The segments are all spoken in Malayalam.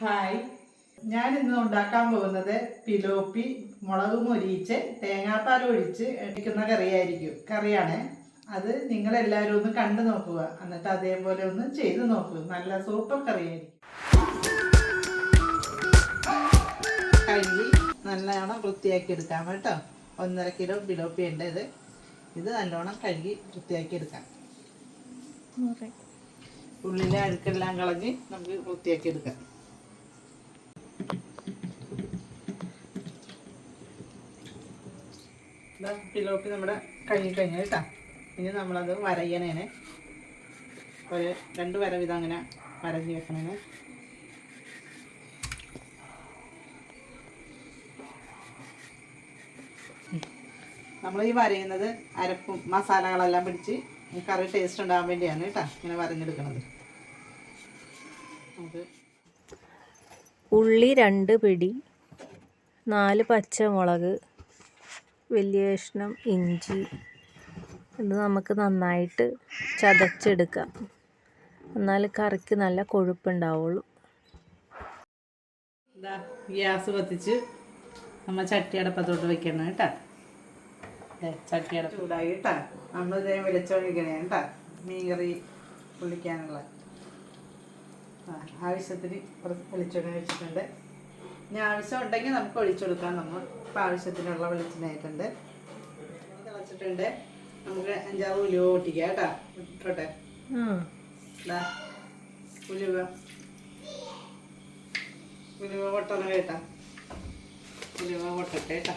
ഹായ്. ഞാൻ ഇന്ന് ഉണ്ടാക്കാൻ പോകുന്നത് പിലോപ്പി മുളക് മൊരിയിച്ച് തേങ്ങാപ്പാൽ ഒഴിച്ച് എടുക്കുന്ന കറിയായിരിക്കും കറിയാണ്. അത് നിങ്ങൾ എല്ലാവരും ഒന്ന് കണ്ടു നോക്കുക. എന്നിട്ട് അതേപോലെ ഒന്ന് ചെയ്തു നോക്കുക നല്ല സൂപ്പർ കറിയായിരിക്കും. കഴുകി നല്ലോണം വൃത്തിയാക്കി എടുക്കാം കേട്ടോ. ഒന്നര കിലോ പിലോപ്പി ഉണ്ട് ഇത്. ഇത് നല്ലോണം കഴുകി വൃത്തിയാക്കി എടുക്കാം. ഉള്ളിലെ അഴുക്കെല്ലാം കളഞ്ഞ് നമുക്ക് വൃത്തിയാക്കി എടുക്കാം. ഇതാ പിലോപ്പി നമ്മുടെ കഴുകി കഴിഞ്ഞു കേട്ടോ. ഇനി നമ്മളത് വരയ്യണേനെ. ഒരു രണ്ട് വര വിധം അങ്ങനെ വരഞ്ഞ് വെക്കണേനെ. നമ്മൾ ഈ വരയുന്നത് അരപ്പും മസാലകളെല്ലാം പിടിച്ച് കറി ടേസ്റ്റ് ഉണ്ടാകാൻ വേണ്ടിയാണ് കേട്ടോ ഇങ്ങനെ വരഞ്ഞെടുക്കണത്. നമുക്ക് ഉള്ളി രണ്ട് പിടി നാല് പച്ചമുളക് വലിയ കഷ്ണം ഇഞ്ചി ഇത് നമുക്ക് നന്നായിട്ട് ചതച്ചെടുക്കാം. എന്നാൽ കറിക്ക് നല്ല കൊഴുപ്പുണ്ടാവുള്ളൂ. ഗ്യാസ് കത്തിച്ച് നമ്മൾ ചട്ടി അടപ്പത്തോട്ട് വെക്കണം കേട്ടോ. ദേ, ചട്ടി അടപ്പ്. ചൂടായി കേട്ടോ. നമ്മൾ ഇതേ വെളിച്ചൊഴിക്കണേ കേട്ടോ. മീൻ കറി പുള്ളിക്കാനുള്ള ആവശ്യത്തിന് കുറച്ച് വെളിച്ചെണ്ണ വെച്ചിട്ടുണ്ട് ഇനി ആവശ്യം ഉണ്ടെങ്കിൽ നമുക്ക് ഒഴിച്ചെടുക്കാം നമ്മൾ. ഇപ്പം ആവശ്യത്തിനുള്ള വെളിച്ചെണ്ണയായിട്ടുണ്ട് തിളച്ചിട്ടുണ്ട്. നമുക്ക് അഞ്ചാറ് ഉലുവ പൊട്ടിക്കാം കേട്ടോ. ഇട്ടോട്ടെ ഉലുവ. ഉലുവ പൊട്ടണ കേട്ടാ. ഉലുവ പൊട്ടട്ടെ കേട്ടാ.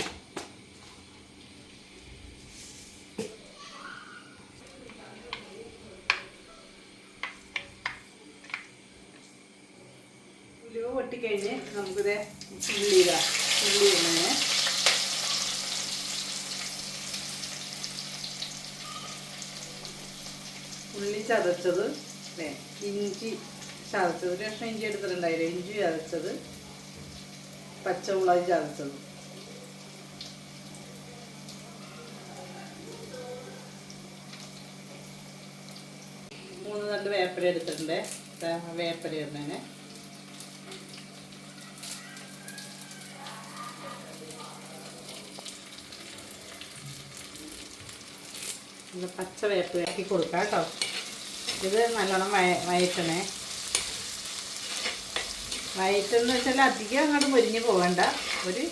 ഉലുവ പൊട്ടിക്കഴിഞ്ഞ് നമുക്കിത് ഉള്ളി ഇടാം. ഉള്ളി ഇടുന്നതിന് ചതച്ചത് അല്ലേ ഇഞ്ചി ചതച്ചത്. ഒരു ഇഞ്ചി എടുത്തിട്ടുണ്ടായില്ല ഇഞ്ചി ചതച്ചത്. പച്ചമുളക് ചതച്ചത്. മൂന്ന് നല്ല വേപ്പര എടുത്തിട്ടുണ്ട്. വേപ്പര ഇടുന്നതിന്. പച്ച വേപ്പ് ആക്കി കൊടുക്കാം കേട്ടോ. ഇത് നല്ലോണം വയ വയറ്റണേ. വയറ്റെന്ന് വെച്ചാൽ അധികം അങ്ങോട്ട് മുരിഞ്ഞ് പോകണ്ട ഒരു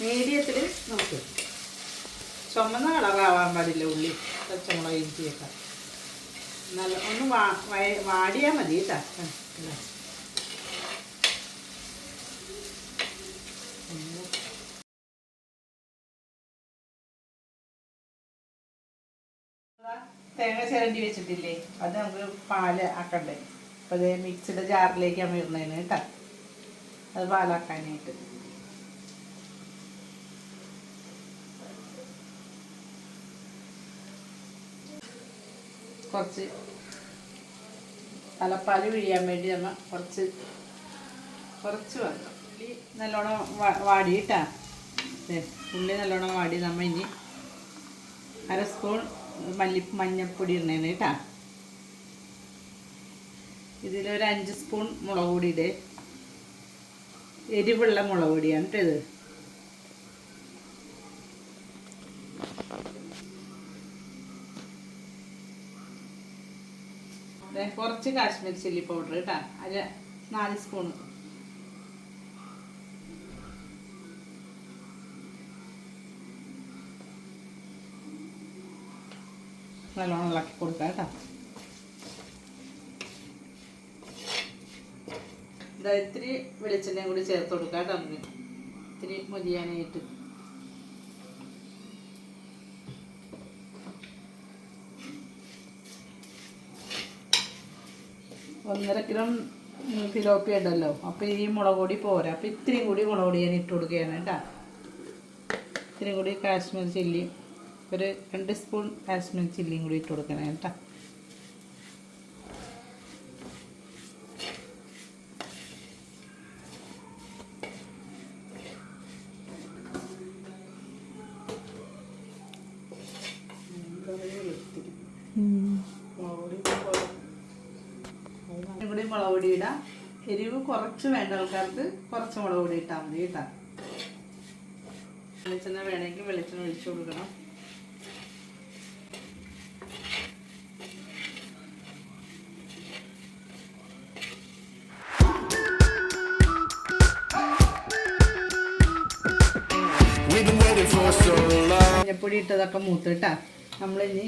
മീഡിയത്തിൽ നമുക്ക് ചുമന്ന കളറാവാൻ പാടില്ല ഉള്ളി. പച്ചമുളക് ഇഞ്ചിയൊക്കെ. നല്ല ഒന്ന് വാ വാടിയാൽ മതി കേട്ടോ ആ, ഇതാ. തേങ്ങ ചിരണ്ടി വെച്ചിട്ടില്ലേ? അത് നമുക്ക് പാൽ ആക്കണ്ടേ? അപ്പോൾ അത് മിക്സിയുടെ ജാറിലേക്കാണ് വരുന്നതിന് കേട്ടോ. അത് പാലാക്കാനായിട്ട്. കുറച്ച് തലപ്പാൽ പിഴിയാൻ വേണ്ടി നമ്മൾ കുറച്ച് കുറച്ച് വെക്കാം ഉള്ളി നല്ലോണം വാടിയിട്ടാ. ഉള്ളി നല്ലോണം വാടി നമ്മൾ ഇനി അര സ്പൂൺ മല്ലി മഞ്ഞൾപ്പൊടി ഇടണേന് കേട്ടാ. ഇതിലൊരു അഞ്ച് സ്പൂൺ മുളക് പൊടി ഇടേ. എരിവുള്ള മുളക് പൊടിയാണ് കേട്ടോ ഇത്. ദേ, കുറച്ച് കാശ്മീർ ചില്ലി പൗഡർ കേട്ടാ. അര നാല് സ്പൂൺ നല്ലോണം ഇളക്കി കൊടുക്കാം കേട്ടോ. ഇതാ ഇത്തിരി വെളിച്ചെണ്ണയും കൂടി ചേർത്ത് കൊടുക്കാം കേട്ടോ അതിന് ഇത്തിരി മൊരിയാനായിട്ട്. ഒന്നര കിലോ ഫിലോപ്പി ഉണ്ടല്ലോ. അപ്പോൾ ഈ മുളക് പൊടി പോരാ. അപ്പോൾ ഇത്തിരി കൂടി മുളക് പൊടി ഞാൻ ഇട്ട് കൊടുക്കുകയാണ് കേട്ടോ. ഇത്തിരി കൂടി കാശ്മീർ ചില്ലി ഒരു രണ്ട് സ്പൂൺ കാശ്മീർ ചില്ലിയും കൂടി ഇട്ട് കൊടുക്കണം കേട്ടോ. ഇവിടെ മുളക് പൊടി ഇടാം. എരിവ് കുറച്ച് വേണ്ട ആൾക്കാർക്ക് കുറച്ച് മുളക് പൊടി ഇട്ടാൽ മതി കേട്ടോ. വെളിച്ചെണ്ണ വേണമെങ്കിൽ വെളിച്ചെണ്ണ ഒഴിച്ചു കൊടുക്കണം. മഞ്ഞപ്പൊടി ഇട്ടതൊക്കെ മൂത്തിട്ടാ നമ്മളിനി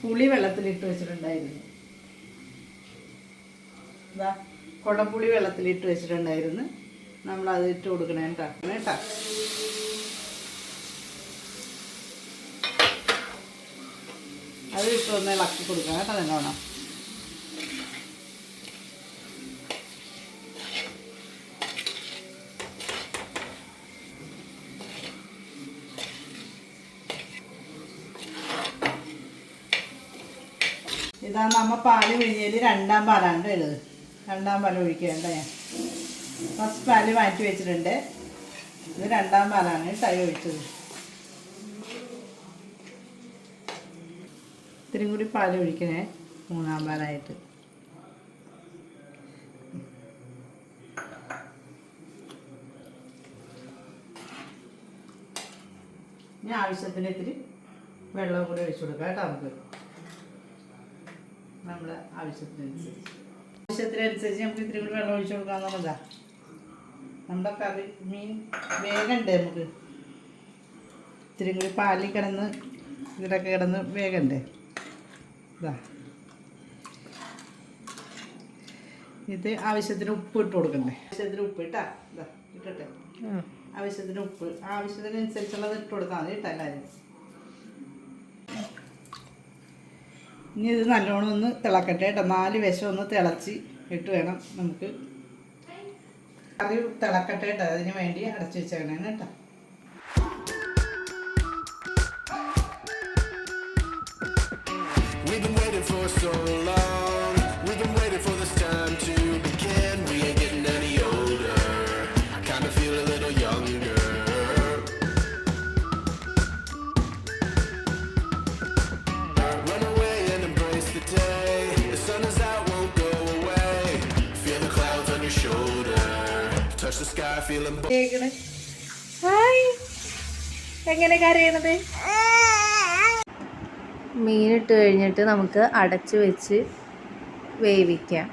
പുളി വെള്ളത്തിലിട്ട് വെച്ചിട്ടുണ്ടായിരുന്നു. ഇതാ കുടംപുളി വെള്ളത്തിലിട്ട് വെച്ചിട്ടുണ്ടായിരുന്നു. നമ്മൾ അത് ഇട്ട് കൊടുക്കണേ കേട്ടോ. കേട്ടാ? അത് ഇട്ട് ഒന്ന് ഇളക്കി കൊടുക്കണം കേട്ടോ നല്ലോണം. നമ്മ പാൽ പിഴിഞ്ഞതിൽ രണ്ടാം പാലാണ് ഉള്ളത് രണ്ടാം പാൽ ഒഴിക്കേണ്ട? ഞാൻ ഫസ്റ്റ് പാൽ മാറ്റി വെച്ചിട്ടുണ്ട്. ഇത് രണ്ടാം പാലാണ് ടൈ ഒഴിച്ചത്. ഇത്തിരി കൂടി പാൽ ഒഴിക്കണേ മൂന്നാം പാലായിട്ട്. ഇനി ആവശ്യത്തിന് ഇത്തിരി വെള്ളം കൂടി ഒഴിച്ചു കൊടുക്കാം കേട്ടോ നമുക്ക്. നമ്മുടെ ആവശ്യത്തിനനുസരിച്ച്. ആവശ്യത്തിനനുസരിച്ച് നമുക്ക് ഇത്തിരി കൂടി വെള്ളം ഒഴിച്ചു കൊടുക്കാന്നുള്ളതാ നമ്മുടെ കറി മീൻ വേഗണ്ടേ നമുക്ക്? ഇത്തിരി കൂടി പാലിൽ കിടന്ന് ഇതിലൊക്കെ കിടന്ന് വേഗണ്ടേ? ഇതാ. ഇത് ആവശ്യത്തിന് ഉപ്പ് ഇട്ട് കൊടുക്കണ്ടേ? ആവശ്യത്തിന് ഉപ്പ് ഇട്ടാ? ഇതാ ഇട്ടട്ടെ. ആവശ്യത്തിന് ഉപ്പ്. ആവശ്യത്തിനനുസരിച്ചുള്ളത് ഇട്ട് കൊടുത്താൽ മതി ഇട്ടാ ഇനി ഇത് നല്ലോണം ഒന്ന് തിളക്കട്ടെ കേട്ടോ. നാല് വശം ഒന്ന് തിളച്ച് ഇട്ട് വേണം നമുക്ക് കറി തിളക്കട്ടെ കേട്ടോ. അതിന് വേണ്ടി അടച്ചു വെച്ചേക്കണം കേട്ടോ. Sky, feeling. ഹായ്. എങ്ങനെ കരയണത്? മീനിട്ട് കഴിഞ്ഞിട്ട് നമുക്ക് അടച്ച് വെച്ച് വേവിക്കാം.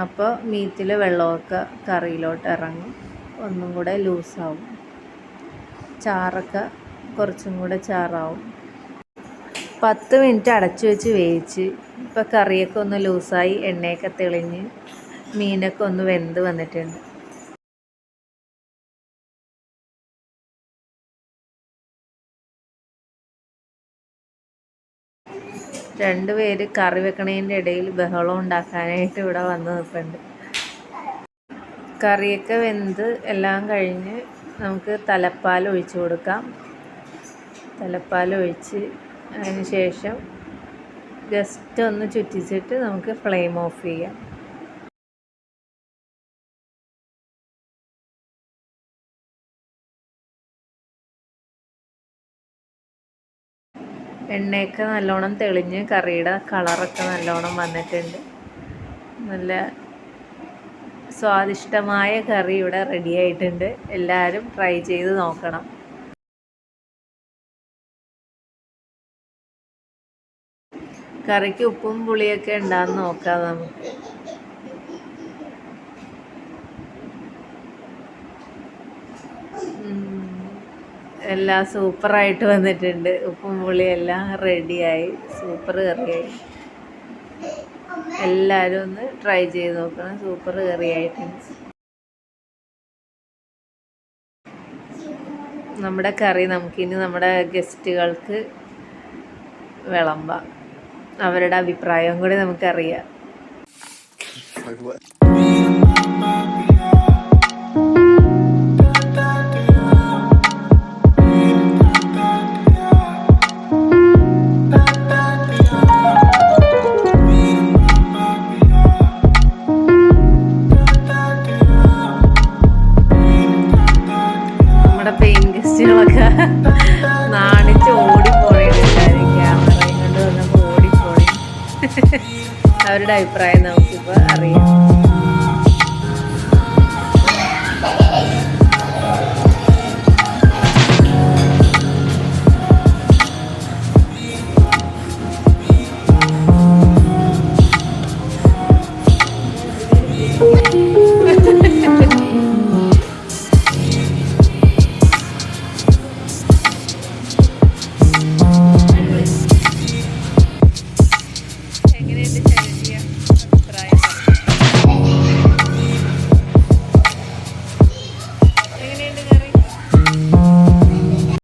അപ്പോൾ മീറ്റിലെ വെള്ളമൊക്കെ കറിയിലോട്ട് ഇറങ്ങും. ഒന്നും കൂടെ ലൂസാവും. ചാറൊക്കെ കുറച്ചും കൂടെ ചാറാവും. പത്ത് മിനിറ്റ് അടച്ചു വെച്ച് വേവിച്ച് ഇപ്പോൾ കറിയൊക്കെ ഒന്ന് ലൂസായി എണ്ണയൊക്കെ തെളിഞ്ഞ് മീനൊക്കെ ഒന്ന് വെന്ത് വന്നിട്ടുണ്ട്. രണ്ടുപേര് കറി വെക്കണതിന്റെ ഇടയിൽ ബഹളം ഉണ്ടാക്കാനായിട്ട് ഇവിടെ വന്ന് നിൽപ്പുണ്ട്. കറിയൊക്കെ വെന്ത് എല്ലാം കഴിഞ്ഞ് നമുക്ക് തലപ്പാൽ ഒഴിച്ചു കൊടുക്കാം. തലപ്പാൽ ഒഴിച്ച് അതിന് ശേഷം ജസ്റ്റ് ഒന്ന് ചുറ്റിച്ചിട്ട് നമുക്ക് ഫ്ലെയിം ഓഫ് ചെയ്യാം. എണ്ണയൊക്കെ നല്ലോണം തെളിഞ്ഞ് കറിയുടെ കളറൊക്കെ നല്ലോണം വന്നിട്ടുണ്ട്. നല്ല സ്വാദിഷ്ടമായ കറി ഇവിടെ റെഡി ആയിട്ടുണ്ട്. എല്ലാവരും ട്രൈ ചെയ്ത് നോക്കണം. കറിക്ക് ഉപ്പും പുളിയൊക്കെ ഉണ്ടാന്ന് നോക്കാം നമുക്ക്. എല്ലാം സൂപ്പറായിട്ട് വന്നിട്ടുണ്ട്. ഉപ്പും പുളിയെല്ലാം റെഡിയായി. സൂപ്പർ കറിയായി. എല്ലാവരും ഒന്ന് ട്രൈ ചെയ്ത് നോക്കണം. സൂപ്പർ കറിയായിട്ടുണ്ട് നമ്മുടെ കറി നമുക്കിനി നമ്മുടെ ഗസ്റ്റുകൾക്ക് വിളമ്പാം. അവരുടെ അഭിപ്രായം കൂടി നമുക്കറിയാം. അവരുടെ അഭിപ്രായം നമുക്കിപ്പോൾ അറിയാം.